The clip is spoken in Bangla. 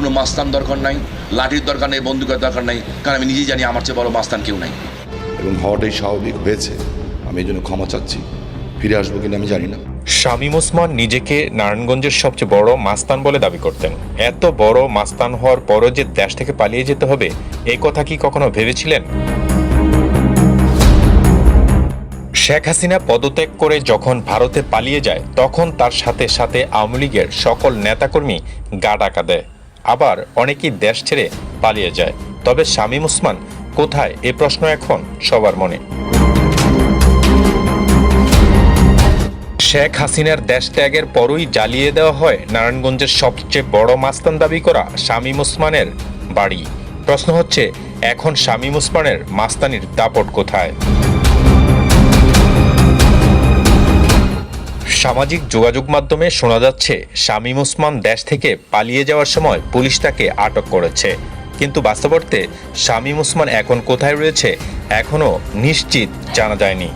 কোনো মাস্তান দরকার নাই লাঠির দরকার নেই বন্দুকের দরকার নাই কারণ আমি নিজেই জানি আমার চেয়ে বড় মাস্তান কেউ নাই। এবং হওয়াটাই স্বাভাবিক হয়েছে। আমি এই জন্য ক্ষমা চাচ্ছি। ফিরে আসব কিনা আমি জানি না। শামীম ওসমান নিজেকে নারায়ণগঞ্জের সবচেয়ে বড় মাস্তান বলে দাবি করতেন। এত বড় মাস্তান হওয়ার পরও যে দেশ থেকে পালিয়ে যেতে হবে এই কথা কি কখনো ভেবেছিলেন? শেখ হাসিনা পদত্যাগ করে যখন ভারতে পালিয়ে যায় তখন তার সাথে সাথে আওয়ামী লীগের সকল নেতাকর্মী গা ডাকা দেয়। আবার অনেকেই দেশ ছেড়ে পালিয়ে যায়। তবে শামীম ওসমান কোথায়? এ প্রশ্ন এখন সবার মনে। শেখ হাসিনার দেশ ত্যাগের পরই জ্বালিয়ে দেওয়া হয় নারায়ণগঞ্জের সবচেয়ে বড় মাস্তান দাবি করা শামীম ওসমানের বাড়ি। প্রশ্ন হচ্ছে, এখন শামীম ওসমানের মাস্তানির দাপট কোথায়? সামাজিক যোগাযোগ মাধ্যমে শোনা যাচ্ছে, শামীম ওসমান দেশ থেকে পালিয়ে যাওয়ার সময় পুলিশ তাকে আটক করেছে। কিন্তু বাস্তবার্থে শামীম ওসমান এখন কোথায় রয়েছে, এখনও নিশ্চিত জানা যায়নি।